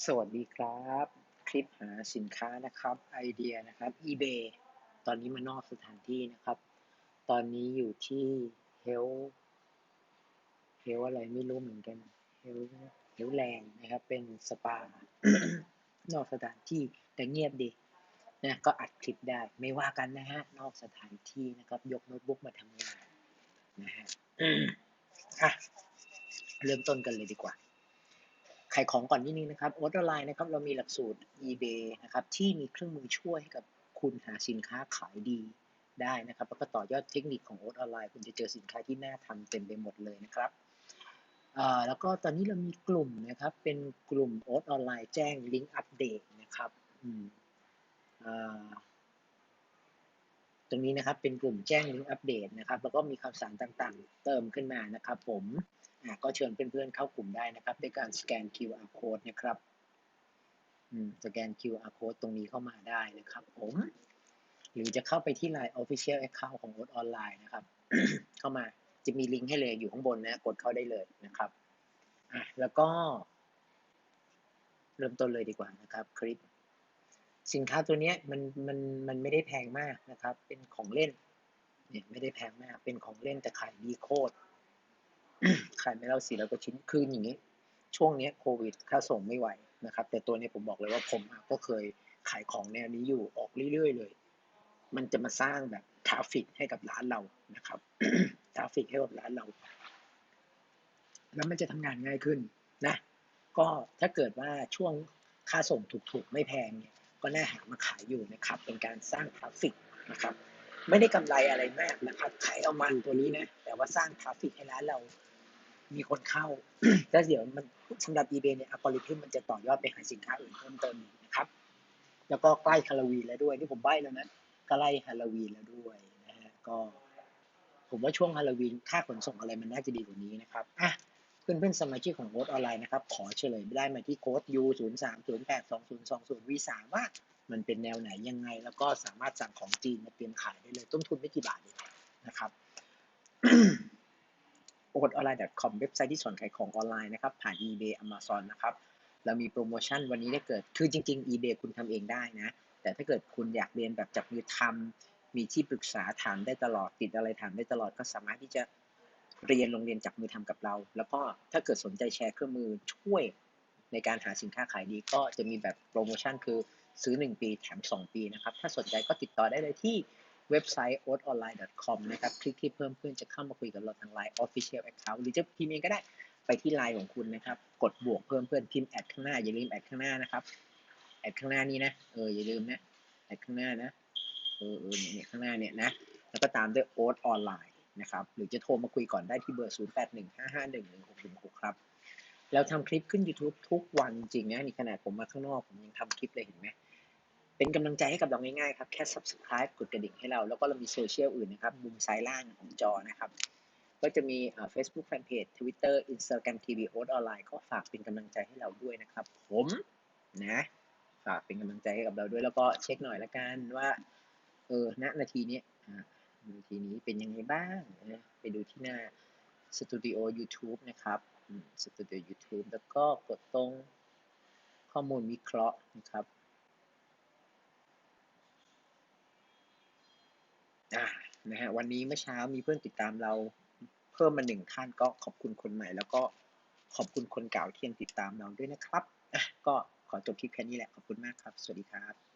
สวัสดีครับ คลิปหาสินค้านะครับไอเดียนะครับ eBay ตอนนี้มานอกสถานที่นะครับ ตอนนี้อยู่ที่ Health Health อะไรไม่รู้เหมือนกัน Health Health Land นะครับ เป็นสปานอกสถานที่แต่เงียบดีนะก็อัดคลิปได้ไม่ว่ากันนะฮะ นอกสถานที่นะครับ ยกโน้ตบุ๊กมาทำงานนะฮะอะเริ่มต้นกันเลยดีกว่า ขายของก่อนนิดนึงนะครับโอ๊ตออนไลน์นะครับเรามีหลักสูตร eBay นะครับที่มีเครื่องมือช่วยให้กับคุณหาสินค้าขายดีได้นะครับแล้วก็ต่อยอดเทคนิคของโอ๊ตออนไลน์คุณจะเจอสินค้าที่น่าทำเต็มไปหมดเลยนะครับแล้วก็ตอนนี้เรามีกลุ่มนะครับเป็นกลุ่มโอ๊ตออนไลน์แจ้งลิงก์อัปเดตนะครับตรงนี้นะครับเป็นกลุ่มแจ้งลิงก์อัปเดตนะครับแล้วก็มีข่าวสารต่างๆ เติมขึ้นมานะครับผม ก็เชิญเพื่อนๆเข้ากลุ่มได้นะครับด้วยการสแกน QR code นะครับสแกน QR code ตรงนี้เข้ามาได้นะครับผม หรือจะเข้าไปที่ Line Official Account ของ o ออนไลน์นะครับ เข้ามาจะมีลิงก์ให้เลยอยู่ข้างบนนะ กดเข้าได้เลยนะครับอะแล้วก็ เริ่มต้นเลยดีกว่านะครับ คลิป สินค้าตัวนี้มันมันมันไม่ได้แพงมากนะครับ เป็นของเล่นเนี่ยไม่ได้แพงมาก เป็นของเล่นแต่ขายดีโคตร ขายไม่เล่าสี่ร้อยกว่าชิ้นคืนอย่างนี้ ช่วงนี้โควิดค่าส่งไม่ไหวนะครับ แต่ตัวนี้ผมบอกเลยว่าผมก็เคยขายของแนวนี้อยู่ออกเรื่อยๆเลย มันจะมาสร้างแบบทราฟิกให้กับร้านเรานะครับทราฟิกให้กับร้านเรา แล้วมันจะทำงานง่ายขึ้นนะ ก็ถ้าเกิดว่าช่วงค่าส่งถูกๆไม่แพงเนี่ย ก็น่าหามาขายอยู่นะครับ เป็นการสร้างทราฟิกนะครับ ไม่ได้กำไรอะไรมากนะครับ ขายเอามันตัวนี้นะ แต่ว่าสร้างทราฟิกให้ร้านเรา มีคนเข้า แล้วเดี๋ยวมันสำหรับ eBay เนี่ยอัลกอริทึมมันจะต่อยอดไปหาสินค้าอื่นเพิ่มเติมนะครับ แล้วก็ใกล้ฮาโลวีนแล้วด้วยที่ผมใบ้แล้วนะก็ไล่ฮาโลวีนแล้วด้วยนะฮะก็ ผมว่าช่วงฮาโลวีนค่าขนส่งอะไรมันน่าจะดีกว่านี้นะครับอะเพื่อนเพื่อนสมาชิกของโค้ดออนไลน์นะครับ ขอเฉลยได้มาที่โค้ด U 0 3 0 8 2 0 2 0 V 3ว่ามันเป็นแนวไหนยังไง แล้วก็สามารถสั่งของจีนมาเตรียมขายได้เลย ต้นทุนไม่กี่บาทเองนะครับ โอ o ออนไลน์ .com เว็บไซต์ที่สอนขายของออนไลน์นะครับ ผ่าน eBay Amazon นะครับเรามีโปรโมชั่นวันนี้ได้เกิด คือจริง ๆ eBay คุณทำเองได้นะ แต่ถ้าเกิดคุณอยากเรียนแบบจับมือทำมีที่ปรึกษาถามได้ตลอดติดอะไรถามได้ตลอดก็สามารถที่จะเรียนโรงเรียนจับมือทำกับเรา แล้วก็ถ้าเกิดสนใจแชร์เครื่องมือช่วยในการหาสินค้าขายดีก็จะมีแบบโปรโมชั่นคือซื้อ 1 ปีแถม 2 ปีนะครับ ถ้าสนใจก็ติดต่อได้เลยที่ เว็บไซต์ oatonline.com นะครับคลิกที่เพิ่มเพื่อนจะเข้ามาคุยกับเราทาง Line Official Account หรือจะพิมพ์เองก็ได้ไปที่ไลน์ของคุณนะครับ กดบวกเพิ่มเพื่อนพิมพ์แอดข้างหน้าอย่าลืมแอดข้างหน้านะครับแอดข้างหน้านี้นะเอออย่าลืมนะแอดข้างหน้านะเออเออเนี่ยข้างหน้าเนี่ยนะแล้วก็ตามด้วยโอ๊ตออนไลน์นะครับหรือจะโทรมาคุยก่อนได้ที่เบอร์ 0815511616 ครับแล้วทำคลิปขึ้น YouTube ทุกวันจริงนะนี่ขนาดผมมาข้างนอก ผมยังทำคลิปเลยเห็นไหม เป็นกำลังใจให้กับเราง่ายๆครับ แค่ subscribe กดกระดิ่งให้เรา แล้วก็เรามีโซเชียลอื่นนะครับมุมซ้ายล่างของจอนะครับ ก็จะมี Facebook Fanpage Twitter Instagram TV โอ๊ตออนไลน์ก็ฝากเป็นกำลังใจให้เราด้วยนะครับ ผมนะฝากเป็นกำลังใจให้กับเราด้วย แล้วก็เช็คหน่อยละกันว่า เออณนาทีนี้นาทีนี้เป็นยังไงบ้างนะไปดูที่หน้าสตูดิโอ YouTube นะครับสตูดิโอ YouTube แล้วก็กดตรงข้อมูลวิเคราะห์นะครับ อ่านะฮะวันนี้เมื่อเช้ามีเพื่อนติดตามเราเพิ่มมาหนึ่งขั้นก็ขอบคุณคนใหม่ แล้วก็ขอบคุณคนเก่าที่ยังติดตามเราด้วยนะครับก็ขอจบคลิปแค่นี้แหละขอบคุณมากครับ สวัสดีครับ